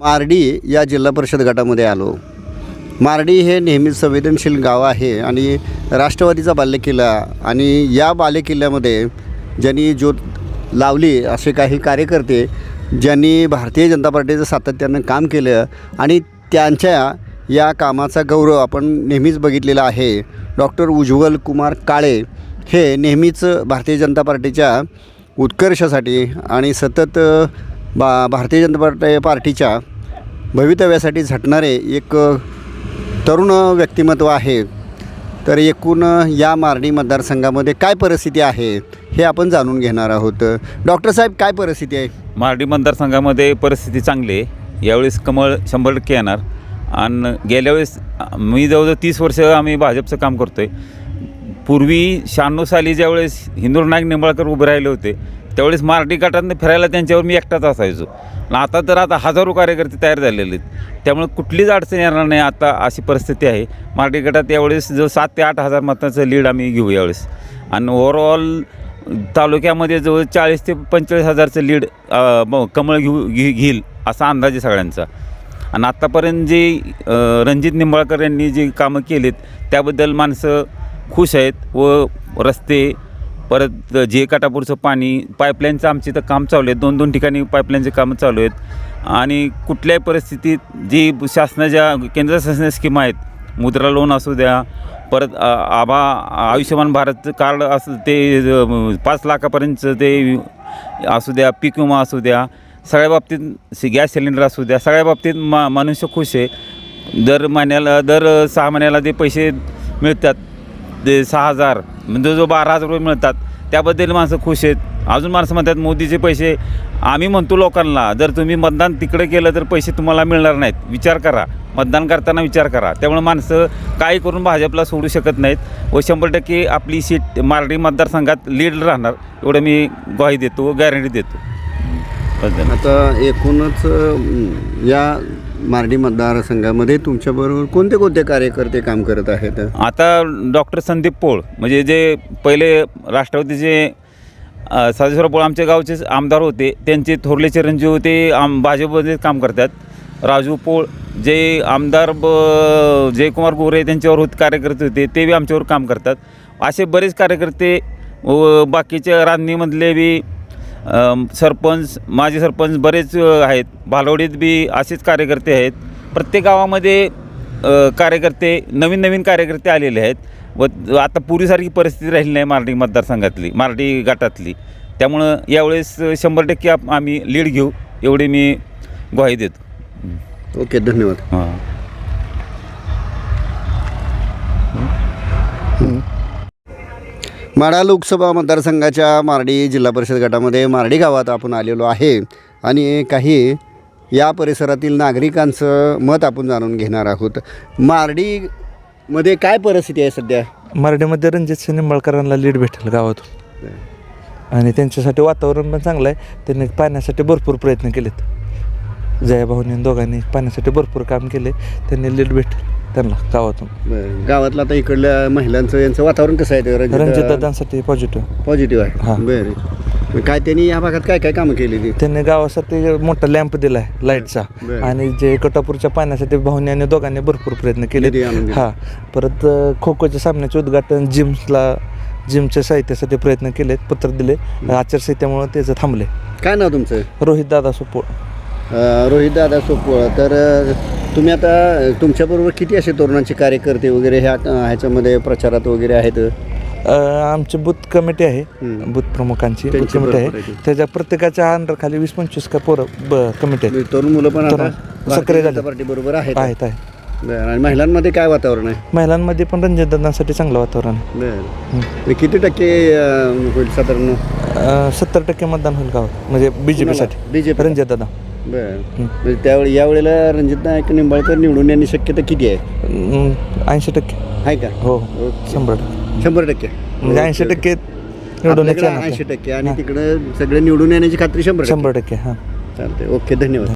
मारडी या जिल्हा परिषद गटामध्ये आलो. मारडी हे नेहमीच संवेदनशील गाव आहे आणि राष्ट्रवादीचा बालेकिल्ला आणि या बालेकिल्ल्यामध्ये ज्यांनी ज्योत लावली असे काही कार्यकर्ते ज्यांनी भारतीय जनता पार्टीचं सातत्यानं काम केलं आणि त्यांच्या या कामाचा गौरव आपण नेहमीच बघितलेला आहे. डॉक्टर उज्ज्वल कुमार काळे हे नेहमीच भारतीय जनता पार्टीच्या उत्कर्षासाठी आणि सतत बा भारतीय जनता पार्टी पार्टीच्या भवितव्यासाठी झटणारे एक तरुण व्यक्तिमत्व आहे. तर एकूण या मारणी मतदारसंघामध्ये काय परिस्थिती आहे हे आपण जाणून घेणार आहोत. डॉक्टर साहेब काय परिस्थिती आहे? मारडी मतदारसंघामध्ये परिस्थिती चांगली आहे. यावेळेस कमळ शंभर टक्के येणार. आणि गेल्या वेळेस मी जवळजवळ तीस वर्ष आम्ही भाजपचं काम करतो आहे पूर्वी शहाण्णव साली ज्यावेळेस हिंदुनायक निंबाळकर उभे राहिले होते त्यावेळेस मराठी गटातनं फिरायला त्यांच्यावर मी एकटाच असायचो. आणि आता तर आता हजारो कार्यकर्ते तयार झालेले आहेत. त्यामुळे कुठलीच अडचण येणार नाही आता अशी परिस्थिती आहे. मराठी गटात यावेळेस जो सात ते आठ हजार मताचं लीड आम्ही घेऊ यावेळेस. आणि ओव्हरऑल तालुक्यामध्ये जवळ चाळीस ते पंचेचाळीस हजारचं लीड कमळ घेऊ घे घेईल असा अंदाज आहे सगळ्यांचा. आणि आत्तापर्यंत जे रणजित निंबाळकर यांनी जी कामं केलीत त्याबद्दल माणसं खुश आहेत व रस्ते परत जे काटापूरचं पाणी पाईपलाईनचं आमचे इथं काम चालू आहे दोन दोन ठिकाणी पाईपलाईनचे कामं चालू आहेत. आणि कुठल्याही परिस्थितीत जी शासनाच्या केंद्र शासनाच्या स्कीम आहेत मुद्रा लोन असू द्या परत आभा आयुष्यमान भारत कार्ड असं ते पाच लाखापर्यंतचं ते असू द्या पीक विमा असू द्या सगळ्या बाबतीत सी- गॅस सिलेंडर असू द्या सगळ्या बाबतीत मा मनुष्य खुश आहे. दर महिन्याला दर सहा महिन्याला ते पैसे मिळतात ते सहा हजार म्हणजे जो बारा हजार रुपये मिळतात त्याबद्दल माणसं खुश आहेत. अजून माणसं म्हणतात मोदीचे पैसे आम्ही म्हणतो लोकांना जर तुम्ही मतदान तिकडे केलं तर पैसे तुम्हाला मिळणार नाहीत. विचार करा. मतदान करताना विचार करा. त्यामुळे माणसं काही करून भाजपला सोडू शकत नाहीत व शंभर टक्के आपली सीट मारडी मतदारसंघात लीड राहणार एवढं मी ग्वाही देतो गॅरंटी देतो. आता एकूणच या मार्डी मतदारसंघामध्ये तुमच्याबरोबर कोणते कोणते कार्यकर्ते काम करत आहेत? आता डॉक्टर संदीप पोळ म्हणजे जे पहिले राष्ट्रवादीचे साजेश्वर पोळ आमच्या गावचेच आमदार होते त्यांचे थोरले चिरंजीव होते आम भाजपमध्ये काम करतात. राजू पोळ जे आमदार ब जयकुमार गोरे त्यांच्यावर होत कार्यकर्ते होते ते बी आमच्यावर काम करतात. असे बरेच कार्यकर्ते व बाकीच्या रांजणीमधले बी सरपंच माजी सरपंच बरेच आहेत. भालवडीत बी असेच कार्यकर्ते आहेत. प्रत्येक गावामध्ये कार्यकर्ते नवीन नवीन कार्यकर्ते आलेले आहेत. व आता पूर्वीसारखी परिस्थिती राहिली नाही मार्डी मतदारसंघातली मार्डी गटातली. त्यामुळं यावेळेस शंभर टक्के आम्ही लीड घेऊ. एवढी मी ग्वाही देतो. ओके धन्यवाद. हां. माडा लोकसभा मतदारसंघाच्या मार्डी जिल्हा परिषद गटामध्ये मार्डी गावात आपण आलेलो आहे आणि काही या परिसरातील नागरिकांचं मत आपण जाणून घेणार आहोत. मार्डीमध्ये काय परिस्थिती आहे सध्या? मराठीमध्ये रणजित सिंह निंबाळकरांना लीड भेटेल गावातून. आणि त्यांच्यासाठी वातावरण पण चांगलं आहे. त्यांनी पाण्यासाठी भरपूर प्रयत्न केलेत. जयाभाऊनी दोघांनी पाण्यासाठी भरपूर काम केले. त्यांनी लीड भेटेल. त्यांना गावातून. बरं. गावातलं आता इकडल्या महिलांचं यांचं वातावरण कसं आहे ते रणजित रणजित दादांसाठी पॉझिटिव्ह पॉझिटिव्ह आहे. हां. बरं. मग काय त्यांनी या भागात काय काय कामं केली ती? त्यांनी गावासाठी मोठा लॅम्प दिला आहे लाईटचा बरं. आणि जे कटापूरच्या पाण्यासाठी भाऊनी आणि दोघांनी भरपूर प्रयत्न केले. निधी आणून दिला. हां. परत खो खोच्या सामन्याचे उद्घाटन जिम्सला जिमच्या साहित्यासाठी प्रयत्न केलेत पत्र दिले. आचारसंहितेमुळे त्याचं थांबले. काय नाव तुमचं? रोहित दादा सुपोळ. रोहित दादा सोपवळ तर अ, तुम्ही आता तुमच्याबरोबर किती असे तरुणांचे कार्यकर्ते वगैरे ह्या ह्याच्यामध्ये प्रचारात वगैरे आहेत? अ, आमची बूथ कमिटी आहे. हम्म. बूथ प्रमुखांची बूथ त्यांची कमिटी आहे बरोबर आहे. ती. त्याच्या प्रत्येकाच्या अंडर खाली वीस पंचवीस का पोरं ब कमिटी आहेत. तरुण मुलं पण आता तरुण. भारतीय सक्रिय जनता झाले. पार्टी बरोबर आहेत. आहेत आहे बरं. आणि महिलांमध्ये काय वातावरण आहे? महिलांमध्ये पण रणजितदादांसाठी चांगलं वातावरण आहे. बरं. आणि किती टक्के अ, होईल साधारण? सत्तर टक्के मतदान होईल गावात. म्हणजे बी जे पीसाठी बीजेपी रणजितदादा. बरं. म्हणजे त्यावेळी यावेळेला रणजित नाईक निंबाळकर निवडून येण्याची शक्यता किती आहे? ऐंशी टक्के. आहे का? हो ओके. शंभर टक्के. शंभर टक्के. म्हणजे ऐंशी टक्के निवडून ऐंशी टक्के आणि तिकडे सगळे निवडून येण्याची खात्री शंभर टक्के. शंभर टक्के हां. चालते ओके धन्यवाद.